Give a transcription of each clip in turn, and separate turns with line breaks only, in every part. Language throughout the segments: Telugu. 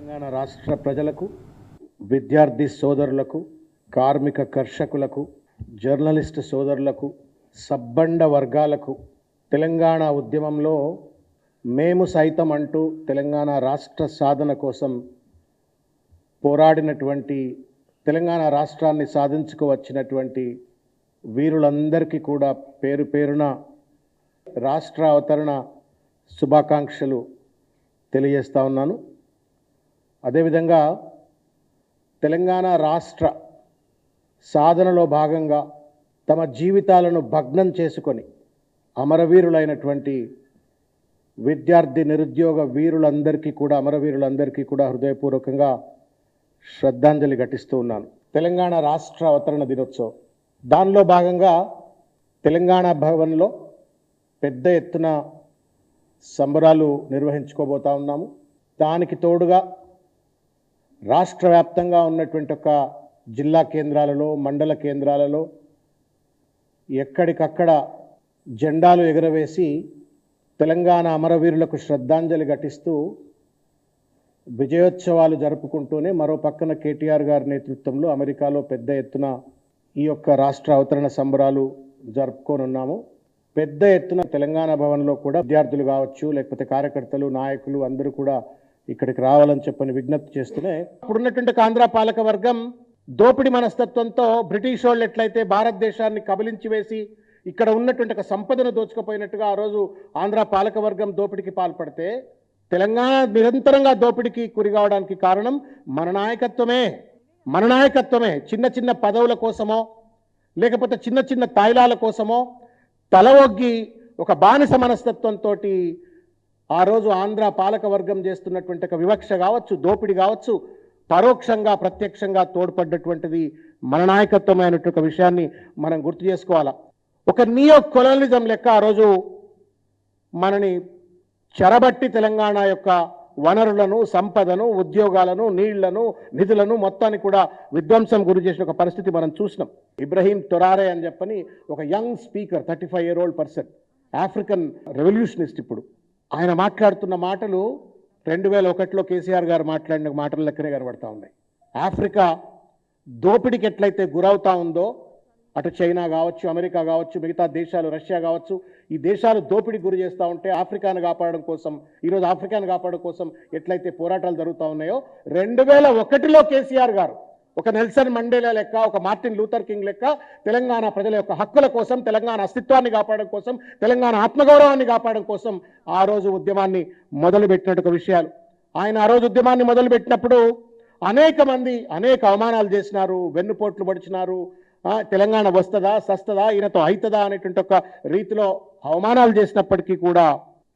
తెలంగాణ రాష్ట్ర ప్రజలకు విద్యార్థి సోదరులకు కార్మిక కర్షకులకు జర్నలిస్ట్ సోదరులకు సబ్బండ వర్గాలకు తెలంగాణ ఉద్యమంలో మేము సైతం అంటూ తెలంగాణ రాష్ట్ర సాధన కోసం పోరాడినటువంటి తెలంగాణ రాష్ట్రాన్ని సాధించుకువచ్చినటువంటి వీరులందరికీ కూడా పేరు పేరున రాష్ట్ర అవతరణ శుభాకాంక్షలు తెలియజేస్తా ఉన్నాను. అదేవిధంగా తెలంగాణ రాష్ట్ర సాధనలో భాగంగా తమ జీవితాలను భగ్నం చేసుకొని అమరవీరులైనటువంటి విద్యార్థి నిరుద్యోగ వీరులందరికీ కూడా అమరవీరులందరికీ కూడా హృదయపూర్వకంగా శ్రద్ధాంజలి ఘటిస్తూ ఉన్నాను. తెలంగాణ రాష్ట్ర అవతరణ దినోత్సవం. దానిలో భాగంగా తెలంగాణ భవన్లో పెద్ద ఎత్తున సంబరాలు నిర్వహించుకోబోతా ఉన్నాము. దానికి తోడుగా రాష్ట్ర వ్యాప్తంగా ఉన్నటువంటి ఒక జిల్లా కేంద్రాలలో మండల కేంద్రాలలో ఎక్కడికక్కడ జెండాలు ఎగురవేసి తెలంగాణ అమరవీరులకు శ్రద్ధాంజలి ఘటిస్తూ విజయోత్సవాలు జరుపుకుంటూనే మరో పక్కన కేటీఆర్ గారి నేతృత్వంలో అమెరికాలో పెద్ద ఎత్తున ఈ యొక్క రాష్ట్ర అవతరణ సంబరాలు జరుపుకోనున్నాము. పెద్ద ఎత్తున తెలంగాణ భవన్లో కూడా విద్యార్థులు కావచ్చు లేకపోతే కార్యకర్తలు నాయకులు అందరూ కూడా ఇక్కడికి రావాలని చెప్పని విజ్ఞప్తి చేస్తూనే అప్పుడున్నటువంటి ఒక పాలక వర్గం దోపిడి మనస్తత్వంతో బ్రిటిష్ వాళ్ళు ఎట్లయితే భారతదేశాన్ని కబలించి వేసి ఇక్కడ ఉన్నటువంటి ఒక సంపదను దోచుకుపోయినట్టుగా ఆ రోజు ఆంధ్ర పాలక వర్గం దోపిడికి పాల్పడితే తెలంగాణ నిరంతరంగా దోపిడికి గురి కావడానికి కారణం మన నాయకత్వమే. మన నాయకత్వమే. చిన్న చిన్న పదవుల కోసమో లేకపోతే చిన్న చిన్న తాయిలాల కోసమో తల ఒగ్గి ఒక బానిస మనస్తత్వంతో ఆ రోజు ఆంధ్ర పాలక వర్గం చేస్తున్నటువంటి ఒక వివక్ష కావచ్చు దోపిడి కావచ్చు పరోక్షంగా ప్రత్యక్షంగా తోడ్పడ్డటువంటిది మన నాయకత్వమైనటువంటి ఒక విషయాన్ని మనం గుర్తు చేసుకోవాలా. ఒక నియో కొలనిజం లెక్క ఆ రోజు మనని చెరబట్టి తెలంగాణ యొక్క వనరులను సంపదను ఉద్యోగాలను నీళ్ళను నిధులను మొత్తాన్ని కూడా విధ్వంసం గురి చేసిన ఒక పరిస్థితి మనం చూసినాం. ఇబ్రహీం తొరారే అని చెప్పని ఒక young speaker thirty five year old person African revolutionist ఇప్పుడు. ఆయన మాట్లాడుతున్న మాటలు రెండు వేల ఒకటిలో కేసీఆర్ గారు మాట్లాడిన మాటల లెక్కనే కనబడతా ఉన్నాయి. ఆఫ్రికా దోపిడికి ఎట్లయితే గురవుతా ఉందో అటు చైనా కావచ్చు అమెరికా కావచ్చు మిగతా దేశాలు రష్యా కావచ్చు ఈ దేశాలు దోపిడి గురి చేస్తూ ఉంటే ఆఫ్రికాను కాపాడడం కోసం ఈరోజు ఆఫ్రికాను కాపాడడం కోసం ఎట్లయితే పోరాటాలు జరుగుతూ ఉన్నాయో రెండు వేల ఒకటిలో కేసీఆర్ గారు ఒక నెల్సన్ మండేలా లెక్క ఒక మార్టిన్ లూథర్ కింగ్ లెక్క తెలంగాణ ప్రజల యొక్క హక్కుల కోసం తెలంగాణ అస్తిత్వాన్ని కాపాడడం కోసం తెలంగాణ ఆత్మగౌరవాన్ని కాపాడడం కోసం ఆ రోజు ఉద్యమాన్ని మొదలుపెట్టినట్టు విషయాలు. ఆయన ఆ రోజు ఉద్యమాన్ని మొదలుపెట్టినప్పుడు అనేక మంది అనేక అవమానాలు చేసినారు వెన్నుపోట్లు పడిచినారు తెలంగాణ వస్తుందా సస్తదా ఈయనతో అవుతుందా అనేటువంటి ఒక రీతిలో అవమానాలు చేసినప్పటికీ కూడా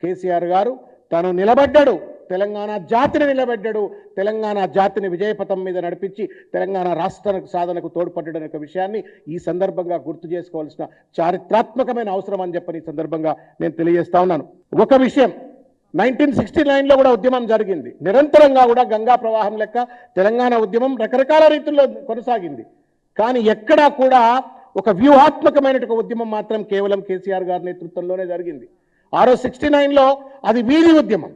కేసీఆర్ గారు తను నిలబడ్డాడు. తెలంగాణ జాతిని నిలబెడ్డాడు తెలంగాణ జాతిని విజయపథం మీద నడిపించి తెలంగాణ రాష్ట్ర సాధనకు తోడ్పడ్డాడు అనే విషయాన్ని ఈ సందర్భంగా గుర్తు చేసుకోవాల్సిన చారిత్రాత్మకమైన అవసరం అని చెప్పని ఈ సందర్భంగా నేను తెలియజేస్తా ఉన్నాను. ఒక విషయం నైన్టీన్ సిక్స్టీ నైన్లో కూడా ఉద్యమం జరిగింది. నిరంతరంగా కూడా గంగా ప్రవాహం లెక్క తెలంగాణ ఉద్యమం రకరకాల రీతుల్లో కొనసాగింది. కానీ ఎక్కడా కూడా ఒక వ్యూహాత్మకమైన ఒక ఉద్యమం మాత్రం కేవలం కేసీఆర్ గారి నేతృత్వంలోనే జరిగింది. ఆరో సిక్స్టీ నైన్లో అది వీధి ఉద్యమం.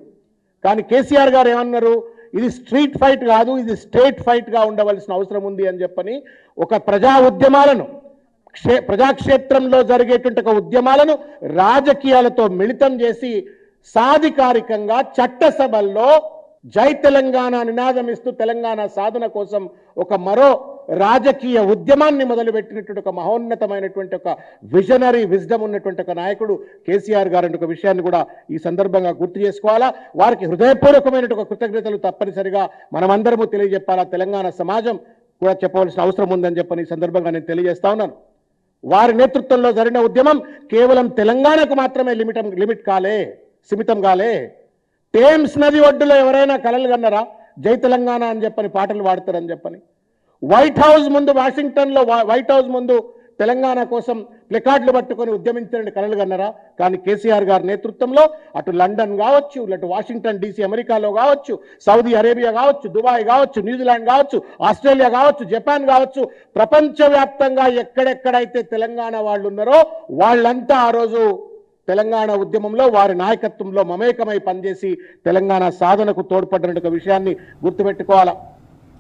కానీ కేసీఆర్ గారు ఏమన్నారు? ఇది స్ట్రీట్ ఫైట్ కాదు ఇది స్టేట్ ఫైట్గా ఉండవలసిన అవసరం ఉంది అని చెప్పని ఒక ప్రజా ఉద్యమాలను క్షే ప్రజాక్షేత్రంలో జరిగేటువంటి ఒక ఉద్యమాలను రాజకీయాలతో మిళితం చేసి సాధికారికంగా చట్టసభల్లో జై తెలంగాణ నినాదం ఇస్తూ తెలంగాణ సాధన కోసం ఒక మరో రాజకీయ ఉద్యమాన్ని మొదలుపెట్టినటువంటి ఒక మహోన్నతమైనటువంటి ఒక విజనరీ విజ్డమ్ ఉన్నటువంటి ఒక నాయకుడు కేసీఆర్ గారు అనే ఒక విషయాన్ని కూడా ఈ సందర్భంగా గుర్తు చేసుకోవాలా? వారికి హృదయపూర్వకమైనటువంటి ఒక కృతజ్ఞతలు తప్పనిసరిగా మనమందరము తెలియజెప్పాలా? తెలంగాణ సమాజం కూడా చెప్పవలసిన అవసరం ఉందని చెప్పని ఈ సందర్భంగా నేను తెలియజేస్తా ఉన్నాను. వారి నేతృత్వంలో జరిగిన ఉద్యమం కేవలం తెలంగాణకు మాత్రమే లిమిటం లిమిట్ కాలే సిమితం కాలే. టేమ్స్ నది ఒడ్డులో ఎవరైనా కలలు కన్నారా? జై తెలంగాణ అని చెప్పని పాటలు పాడతారని చెప్పని. వైట్ హౌస్ ముందు వాషింగ్టన్లో వైట్ హౌస్ ముందు తెలంగాణ కోసం ప్లెకార్డులు పట్టుకొని ఉద్యమించండి కలలు కన్నారా? కానీ కేసీఆర్ గారి నేతృత్వంలో అటు లండన్ కావచ్చు అటు వాషింగ్టన్ డీసీ అమెరికాలో కావచ్చు సౌదీ అరేబియా కావచ్చు దుబాయ్ కావచ్చు న్యూజిలాండ్ కావచ్చు ఆస్ట్రేలియా కావచ్చు జపాన్ కావచ్చు ప్రపంచవ్యాప్తంగా ఎక్కడెక్కడైతే తెలంగాణ వాళ్ళు ఉన్నారో వాళ్ళంతా ఆ రోజు తెలంగాణ ఉద్యమంలో వారి నాయకత్వంలో మమేకమై పనిచేసి తెలంగాణ సాధనకు తోడ్పడిన విషయాన్ని గుర్తుపెట్టుకోవాలా?